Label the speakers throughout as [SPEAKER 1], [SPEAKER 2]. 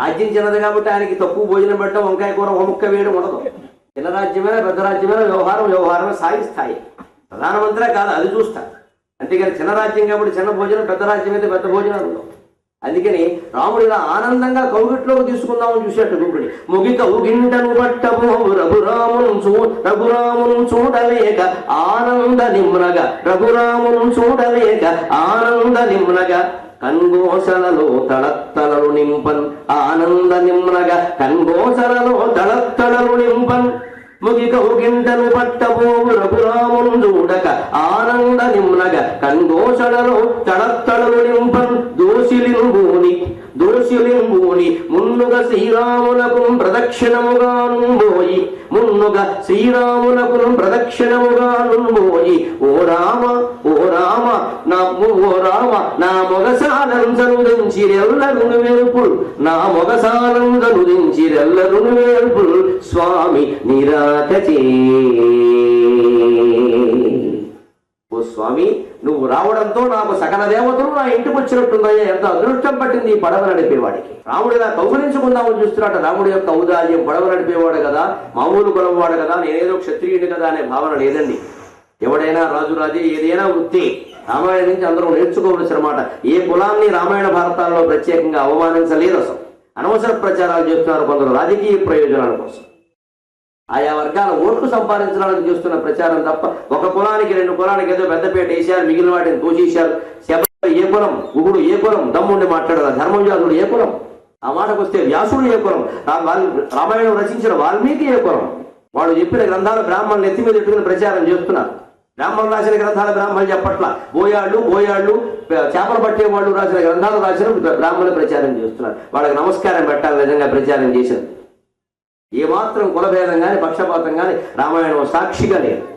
[SPEAKER 1] రాజ్యం చిన్నది కాబట్టి ఆయనకి తక్కువ భోజనం పెట్టడం వంకాయ కూర ఒక ముక్క వేయడం ఉండదు. చిన్న రాజ్యమైనా పెద్ద రాజ్యమైన వ్యవహారం వ్యవహారమే సాగిస్తాయి ప్రధానమంత్రే కాదు అది చూస్తా. అంతేకాని చిన్న రాజ్యం కాబట్టి చిన్న భోజనం పెద్ద రాజ్యం అయితే పెద్ద భోజనాలు ఉండవు. అందుకని రాముడు ఇలా ఆనందంగా కౌగిట్లోకి తీసుకుందామని చూశాడు గురుడి ముగిత ఉగింటను పట్టము రఘురామును చూ రఘురామును చూడలేక ఆనంద నిమ్నగా రఘురామును చూడలేక ఆనంద నిమ్నగా. కంగోసలలో తళత్తళలు నింపన్ ఆనంద నిమ్నగా కంగోసలలో తళత్తళలు నింపన్. ముగి కౌగింటను పట్టబోవు రఘురామును చూడక ఆనంద నిమ్నగ కంగోస శ్రీరామునకు ప్రదక్షిణముగా నుంబోయి మున్నుగ శ్రీరామునకు ప్రదక్షిణముగా నుంబోయి ఓ రామ ఓ రామ నా ఓ రామ నా మొగసానందనుదించిరెల్లరును వేల్పుల్ నా మొగసానందనుదించిరెల్లరును వేల్పుల్ స్వామి నిరాకచే. ఓ స్వామి నువ్వు రావడంతో నాకు సకల దేవతలు నా ఇంటికి వచ్చినట్టున్నాయా ఎంత అదృష్టం పట్టింది ఈ పడవ నడిపేవాడికి. రాముడు ఇలా కౌగులించుకుందామని చూస్తున్నాడు రాముడు యొక్క ఔదార్యం. పడవ నడిపేవాడు కదా మామూలు కులవాడు కదా నేనేదో క్షత్రియుడు కదా అనే భావన లేదండి. ఎవడైనా రాజు రాజే ఏదైనా వృత్తి. రామాయణం నుంచి అందరూ నేర్చుకోవలసిన మాట. ఏ కులాన్ని రామాయణ భారతాల్లో ప్రత్యేకంగా అవమానించలేదు అసలు. అనవసర ప్రచారాలు చేస్తున్నారు కొందరు రాజకీయ ప్రయోజనాల కోసం. ఆయా వర్గాల ఓట్లు సంపాదించడానికి చేస్తున్న ప్రచారం తప్ప ఒక కులానికి రెండు కులానికి ఏదో పెద్దపేట వేశారు మిగిలిన వాటిని దూషించారు శబరి ఏ కులం ఉగుడు ఏ కులం దమ్ముండి మాట్లాడారు ధర్మవ్యాధుడు ఏ కులం ఆ మాటకు వస్తే వ్యాసుడు ఏ కులం రామాయణం రచించిన వాల్మీకి ఏ కులం వాడు చెప్పిన గ్రంథాలు బ్రాహ్మణులు ఎత్తి మీద ఎట్టుకుని ప్రచారం చేస్తున్నారు. బ్రాహ్మణులు రాసిన గ్రంథాలు బ్రాహ్మణులు చెప్పట్ల. బోయాళ్ళు బోయాళ్ళు చేపలు పట్టే వాళ్ళు రాసిన గ్రంథాలు రాసిన బ్రాహ్మణులు ప్రచారం చేస్తున్నారు. వాళ్ళకి నమస్కారం పెట్టాలి నిజంగా ప్రచారం చేశారు. ఏమాత్రం కులభేదం కానీ పక్షపాతం కానీ రామాయణం సాక్షిగా లేదు.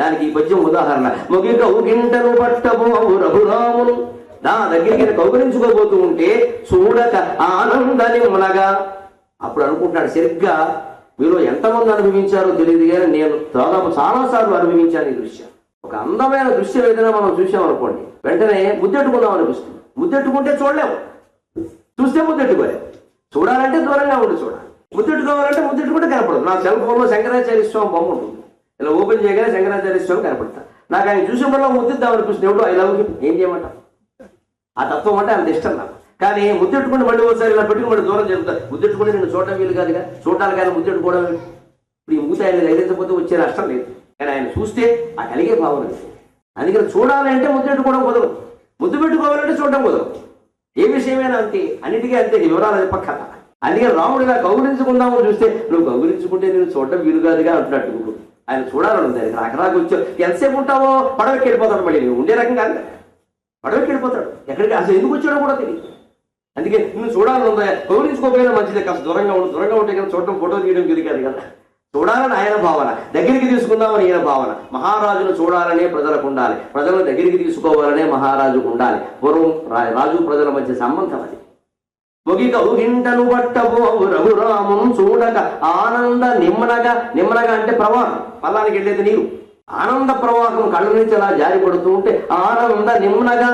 [SPEAKER 1] దానికి ఈ పద్యం ఉదాహరణ. ముగి కౌగింటను పట్టబోవు రఘురామును. నా దగ్గరికి కౌగలించుకోబోతూ ఉంటే చూడక ఆనందని మునగా అప్పుడు అనుకుంటున్నాడు సరిగ్గా మీలో ఎంతమంది అనుభవించారో తెలియదు కానీ నేను దాదాపు చాలాసార్లు అనుభవించాను ఈ దృశ్యం. ఒక అందమైన దృశ్యం ఏదైనా మనం చూసామనుకోండి వెంటనే ముద్దెట్టుకుందాం అనిపిస్తుంది. ముద్దెట్టుకుంటే చూడలేము. చూస్తే ముద్దెట్టుకోలేము. చూడాలంటే దూరంగా ఉండి చూడాలి. ముద్దెట్టుకోవాలంటే ముద్దెట్టుకుంటే కనపడదు. నా సెల్ ఫోన్లో శంకరాచార్య స్వామి బొమ్మ ఉంటుంది. ఇలా ఓపెన్ చేయగానే శంకరాచార్య స్వామి కనపడతా నాకు ఆయన చూసినప్పుడు ముద్దిద్దాం అనిపిస్తుంది ఎవడో ఐ లవ్ ఏం చేయమంట ఆ తత్వం అంటే అంత ఇష్టం నాకు. కానీ ముద్దెట్టుకుంటే మళ్ళీ ఒకసారి ఇలా పెట్టుకుని మళ్ళీ దూరం జరుగుతా. ముద్దెట్టుకుంటే నేను చూడటం వీలు కాదుగా. చూడాలి కానీ ముద్దెట్టుకోవడం ఇప్పుడు ఈ మూత ఆయన లైరించకపోతే వచ్చే నష్టం లేదు. కానీ ఆయన చూస్తే ఆ కలిగే భావన అందుకని చూడాలి అంటే ముద్దెట్టుకోవడం కుదరదు. ముద్దు పెట్టుకోవాలంటే చూడడం కుదరదు. ఏ విషయమైనా అంతే. అన్నిటికీ అంతే. వివరాలు చెప్పక్కల అందుకని రాముడిగా కౌగులించుకుందామని చూస్తే నువ్వు గౌరవించుకుంటే నేను చూడడం వీలు కాదుగా అంటున్నట్టు గురువు. ఆయన చూడాలని ఉంది. ఆయన రాకరాకు వచ్చావు ఎంతసేపు ఉంటావో పడవకి వెళ్ళిపోతాడు మళ్ళీ. నువ్వు ఉండే రకం కాదు పడవకి వెళ్ళిపోతాడు. ఎక్కడికి? అసలు ఎందుకు వచ్చాడో కూడా తెలియదు. అందుకే నువ్వు చూడాలని ఉందా? కౌగులించుకోకపోయినా మంచిదే. కాస్త దూరంగా ఉండు. దూరంగా ఉంటే కదా చూడటం ఫోటో తీయడం తిరిగాదు కదా. చూడాలని ఆయన భావన. దగ్గరికి తీసుకుందామని ఈయన భావన. మహారాజును చూడాలనే ప్రజలకు ఉండాలి. ప్రజలను దగ్గరికి తీసుకోవాలనే మహారాజుకు ఉండాలి. పూర్వం రా- రాజు ప్రజల మధ్య సంబంధం అది. ముగిక ఉగింటను పట్టబోవు రఘురామును చూడక ఆనంద నిమ్మనగా నిమ్మనగా అంటే ప్రవాహం. పల్లానికి వెళ్ళేది నీరు ఆనంద ప్రవాహం కళ్ళ నుంచి అలా జారి పడుతూ ఉంటే ఆనంద నిమ్మనగా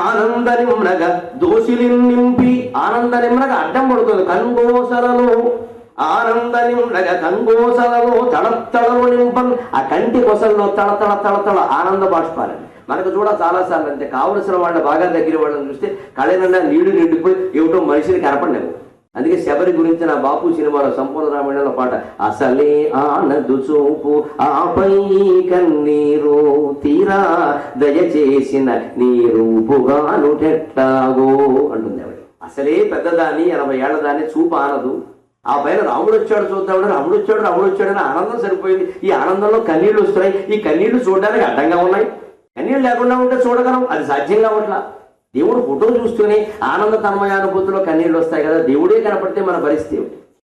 [SPEAKER 1] ఆనంద నిమ్మనగా దోషిలి నింపి ఆనంద నిమ్మనగా అడ్డం పడుతుంది కంగోసలలో ఆనంద నిమ్మనగ కంగోసలలో తడతడలు నింపం ఆ కంటి కొసల్లో తడతడ తడతడ ఆనంద బాష్పాలండి మనకు చూడ చాలాసార్లు అంతే. కావలసిన వాళ్ళ బాగా దగ్గర వాళ్ళని చూస్తే కళ్ళ నీడు నీళ్ళు నిండిపోయి ఏమిటో మనిషిని కనపడలేవు అందుకే శబరి గురించి నా బాపు సినిమాలో సంపూర్ణ రామాయణంలో పాట అసలే ఆనదు చూపు ఆపై కన్నీరు తీరా దయచేసిన నీ రూపుగాను అంటుంది ఆవిడ. అసలే పెద్దదాన్ని ఎనభై ఏళ్ళ దాన్ని చూపు ఆనదు. ఆ పైన రాముడు వచ్చాడు చూద్దామని రాముడు వచ్చాడు రాముడు వచ్చాడని ఆనందం సరిపోయింది. ఈ ఆనందంలో కన్నీళ్ళు వస్తున్నాయి. ఈ కన్నీళ్ళు చూడడానికి అడ్డంగా ఉన్నాయి. కన్నీళ్ళు లేకుండా ఉంటే చూడగలం. అది సాధ్యం కావట్లా. దేవుడు ఫోటో చూస్తూనే ఆనంద తన్మయానుభూతిలో కన్నీళ్ళు వస్తాయి కదా దేవుడే కనపడితే మన పరిస్థితి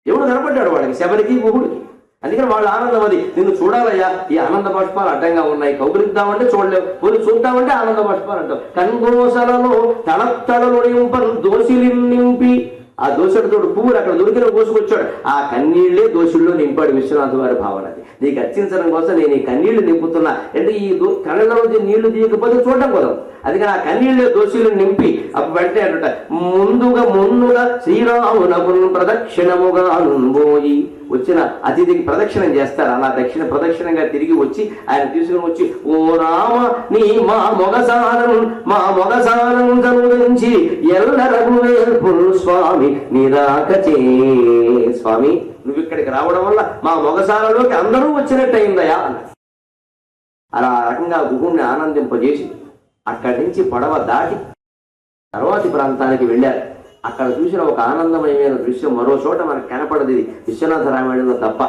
[SPEAKER 1] దేవుడు కనపడ్డాడు వాళ్ళకి శబరికి గుహుడికి. అందుకని వాళ్ళ ఆనందం అది. నిన్ను చూడాలయ్యా ఈ ఆనంద బాష్పాలు అడ్డంగా ఉన్నాయి. కౌగులిద్దామంటే చూడలేవు. కొన్ని చూద్దామంటే ఆనంద బాష్పాలు అంటాం కంగోసలలో తళతళలు నింపను దోషిలి నింపి ఆ దోషుడితోడు పువ్వులు అక్కడ దొరికిన కోసుకొచ్చాడు. ఆ కన్నీళ్ళే దోషుల్లో నింపాడు విశ్వనాథ్ వారి భావన అది. నీకు అర్చించడం కోసం నేను ఈ కన్నీళ్ళు నింపుతున్నా. అంటే ఈ దో- కళ్ళలో నుంచి నీళ్ళు తీయకపోతే చూడడం కుదరదు. అది ఆ కన్నీళ్ళు దోషులు నింపి అప్పుడు వెంటనే అంట ముందుగా ముందుగా శ్రీరామునకు ప్రదక్షిణముగా అనుభోయి వచ్చిన అతిథికి ప్రదక్షిణం చేస్తారు. అలా దక్షిణ ప్రదక్షిణంగా తిరిగి వచ్చి ఆయన తీసుకుని వచ్చి ఓ రామ నీ మా మొగసారం మా మొగసారం కనుగరించి ఎల్ల వేల్పురు స్వామి నిరాకచే స్వామి నువ్వు ఇక్కడికి రావడం వల్ల మా మొగసాలలోకి అందరూ వచ్చినట్టయిందయా? అలా రకంగా గుగుణ్ణి ఆనందింపజేసి అక్కడి నుంచి పడవ దాటి తర్వాతి ప్రాంతానికి వెళ్ళారు. అక్కడ చూసిన ఒక ఆనందమయమైన దృశ్యం మరో చోట మనకు కనపడదు ఇది. విశ్వనాథ రామాయణంలో తప్ప.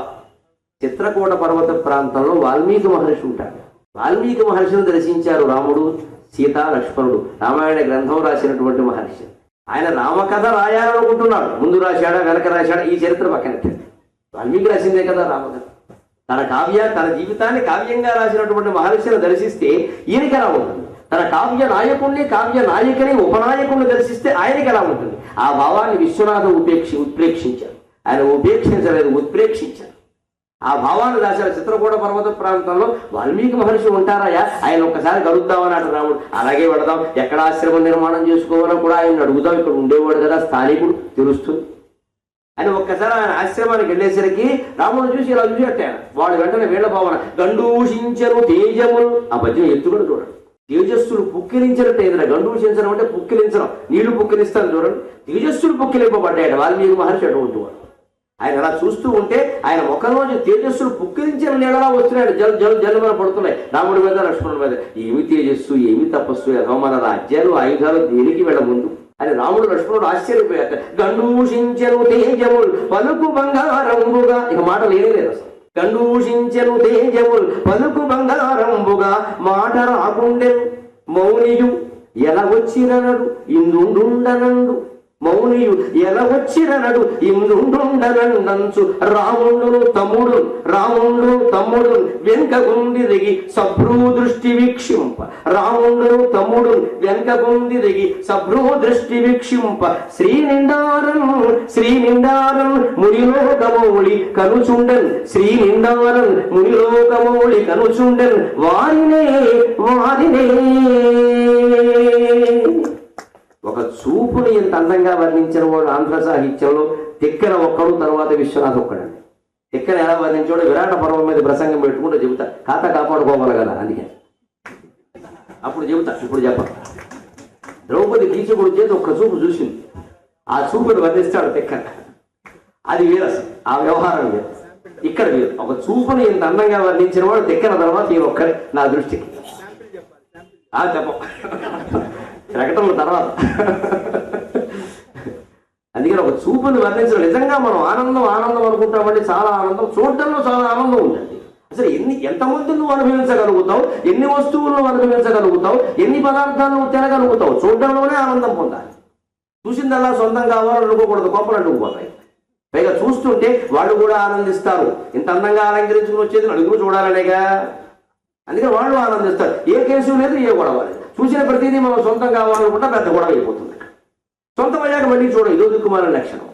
[SPEAKER 1] చిత్రకూట పర్వత ప్రాంతంలో వాల్మీకి మహర్షి ఉంటాడు. వాల్మీకి మహర్షిని దర్శించారు రాముడు సీత లక్ష్మణుడు. రామాయణ గ్రంథం రాసినటువంటి మహర్షి. ఆయన రామకథ రాయాలనుకుంటున్నాడు. ముందు రాశాడా వెనక రాశాడా? ఈ చరిత్ర పక్కన వాల్మీకి రాసిందే కదా రామకథ. తన కావ్య తన జీవితాన్ని కావ్యంగా రాసినటువంటి మహర్షిని దర్శిస్తే ఈయనకి ఎలా ఉంటుంది? తన కావ్య నాయకుణ్ణి కావ్య నాయకుని ఉపనాయకుణ్ణి దర్శిస్తే ఆయనకి ఎలా ఉంటుంది? ఆ భావాన్ని విశ్వనాథం ఉపేక్షి ఉత్ప్రేక్షించారు ఆయన ఉపేక్షించలేదు ఉత్ప్రేక్షించారు. ఆ భావాన్ని రాశారు చిత్రకూట పర్వత ప్రాంతంలో వాల్మీకి మహర్షి ఉంటారాయా ఆయన ఒక్కసారి కలుద్దామన్నాడు రాముడు అలాగే వెళదాం. ఎక్కడ ఆశ్రమం నిర్మాణం చేసుకోవాలో కూడా ఆయన అడుగుదాం. ఇక్కడ ఉండేవాడు కదా స్థానికుడు తెలుస్తుంది. అని ఒక్కసారి ఆయన ఆశ్రమానికి వెళ్ళేసరికి రాముడు చూసి ఇలా చూసి అట్టాడు. వాడు వెంటనే వీళ్ళ భావన గండూషించరు తేజములు ఆ పద్యం ఎత్తుకుని చూడండి. తేజస్సులు పుక్కిలించినట్టు ఏదైనా గండూషించడం అంటే పుక్కిలించడం. నీళ్ళు పుక్కిలిస్తాను చూడండి. తేజస్సులు పుక్కిలింపబడ్డాడు వాల్మీకి మహర్షి అటువంటి వాడు ఆయన అలా చూస్తూ ఉంటే ఆయన ముఖంలోంచి తేజస్సులు పుక్కిరించిన నీడలా వస్తున్నాడు జల జల జలమన పడుతున్నాయి. రాముడి మీద లక్ష్మణుడి మీద ఏమి తేజస్సు ఏమి తపస్సు ఏదో రాజ్యాలు ఆయుధాలు దేనికి వెళ్ళ ముందు అని రాముడు లక్ష్మణుడు ఆశ్చర్యపోయారు. గండూషించను తేజముల్ పలుకు బంగారంబుగా. ఇక మాట లేనే లేదు అసలు. గండూషించను తేజముల్ పలుకు బంగారంబుగా. మాట రాకుండెను మౌనియు ఎలా వచ్చిననడు ఇందుండుండనండు. మౌనియు ఎలా వచ్చిననడు ఇందుండుండనండంచు రాముండును తమ్ముడు రాముండు తమ్ముడు వెనుకగుందిరిగి సభ్రూ దృష్టి వీక్షింప. రాముండును తమ్ముడు వెనుకగుందిరిగి సభ్రూ దృష్టి వీక్షింప. శ్రీ నిండారం శ్రీ నిండారం మునిలోకమౌళి కనుచుండన్. శ్రీ నిండారం మునిలోకమౌళి కనుచుండన్. వారినే వారినే. ఒక చూపుని ఎంత అందంగా వర్ణించిన వాడు ఆంధ్ర సాహిత్యంలో తిక్కన ఒక్కడు తర్వాత విశ్వనాథ్ ఒక్కడండి. తిక్కన ఎలా వర్ణించాడో విరాట పర్వం మీద ప్రసంగం పెట్టుకుంటే చెబుతా ఖాతా కాపాడుకోవాలి కదా అందుకే అప్పుడు చెబుతా ఇప్పుడు చెప్ప. ద్రౌపది కీచకుడు చేతి ఒక్క చూపు చూసింది. ఆ చూపును వర్ణిస్తాడు తిక్కన అది వేరు ఆ వ్యవహారం వేరు ఇక్కడ వేరు. ఒక చూపుని ఇంత అందంగా వర్ణించిన వాడు తిక్కన తర్వాత ఈ ఒక్కరే నా దృష్టికి. ఆ చెప్ప. ప్రకటనల తర్వాత. అందుకని ఒక చూపుని వర్ణించడం నిజంగా మనం ఆనందం ఆనందం అనుకుంటామంటే చాలా ఆనందం చూడటంలో చాలా ఆనందం ఉంటుంది అసలు ఎన్ని ఎంతమంది నువ్వు అనుభవించగలుగుతావు? ఎన్ని వస్తువులను అనుభవించగలుగుతావు? ఎన్ని పదార్థాలు నువ్వు తినగలుగుతావు? చూడటంలోనే ఆనందం పొందాలి. చూసిందల్లా సొంతం కావాలని అనుకోకూడదు గొప్పలు అనుకుపోతాయి పైగా చూస్తుంటే వాళ్ళు కూడా ఆనందిస్తారు. ఇంత అందంగా అలంకరించుకుని వచ్చేది నలుగురు చూడాలనేగా. అందుకే వాళ్ళు ఆనందిస్తారు. ఏ కేసు లేదు ఏ గొడవ లేదు. చూసిన ప్రతిదీ మనం సొంతం కావాలనుకుంటే పెద్ద గొడవ అయిపోతుంది. సొంతం అయ్యాక మళ్ళీ చూడం ఇదో దిక్కుమాల లక్షణం.